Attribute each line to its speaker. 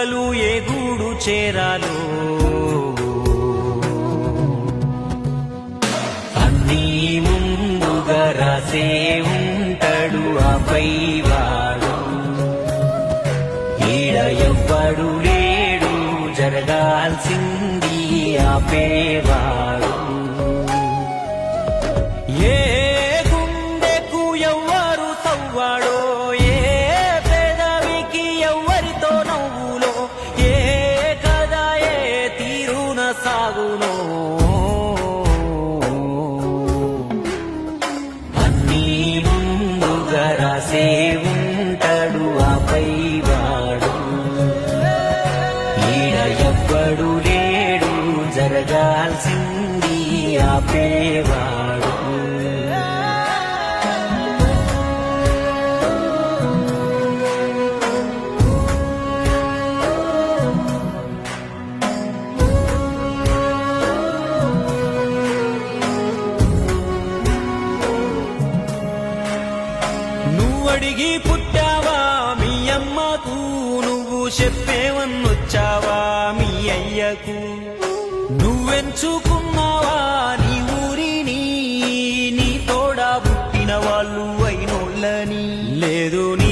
Speaker 1: ఏ గూడు చేరాలో. అన్నీ ముందుగా రాసే ఉంటాడు ఆపై వారు ఈడ ఎవ్వడు లేడు జరగాల్సింది ఆపేవాడు ఏ గుండెకు ఎవ్వరు తవ్వాడు సాగును అన్నీ ముందుగా రాసే ఉంటాడు ఆపై వాడు ఈడ ఎవ్వడు లేడు జరగాల్సింది ఆపేవాడు అడిగి పుట్టావా? మీ అమ్మకు నువ్వు చెప్పేవన్నొచ్చావా? మీ అయ్యకు నువ్వెంచుకున్నావా? నీ ఊరిని నీ తోడా పుట్టిన వాళ్ళు అయినోళ్ళని. లేదు నీ